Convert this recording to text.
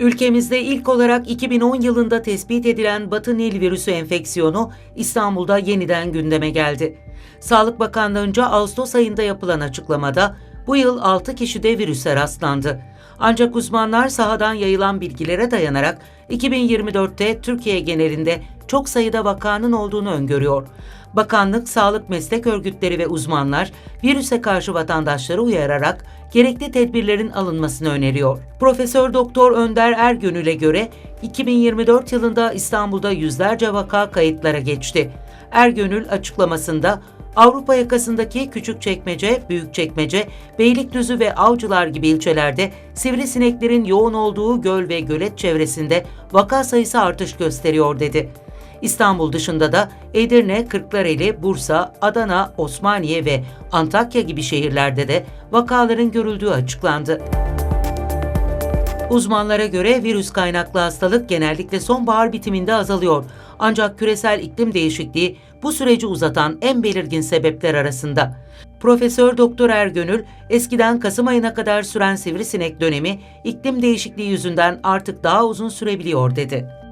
Ülkemizde ilk olarak 2010 yılında tespit edilen Batı Nil virüsü enfeksiyonu İstanbul'da yeniden gündeme geldi. Sağlık Bakanlığı'nca Ağustos ayında yapılan açıklamada bu yıl 6 kişide virüse rastlandı. Ancak uzmanlar sahadan yayılan bilgilere dayanarak 2024'te Türkiye genelinde çok sayıda vakanın olduğunu öngörüyor. Bakanlık, sağlık meslek örgütleri ve uzmanlar virüse karşı vatandaşları uyararak gerekli tedbirlerin alınmasını öneriyor. Profesör Doktor Önder Ergönül'e göre 2024 yılında İstanbul'da yüzlerce vaka kayıtlara geçti. Ergönül açıklamasında Avrupa yakasındaki Küçükçekmece, Büyükçekmece, Beylikdüzü ve Avcılar gibi ilçelerde sivrisineklerin yoğun olduğu göl ve gölet çevresinde vaka sayısı artış gösteriyor dedi. İstanbul dışında da Edirne, Kırklareli, Bursa, Adana, Osmaniye ve Antakya gibi şehirlerde de vakaların görüldüğü açıklandı. Uzmanlara göre virüs kaynaklı hastalık genellikle sonbahar bitiminde azalıyor. Ancak küresel iklim değişikliği bu süreci uzatan en belirgin sebepler arasında. Profesör Doktor Ergönül, eskiden Kasım ayına kadar süren sivrisinek dönemi iklim değişikliği yüzünden artık daha uzun sürebiliyor dedi.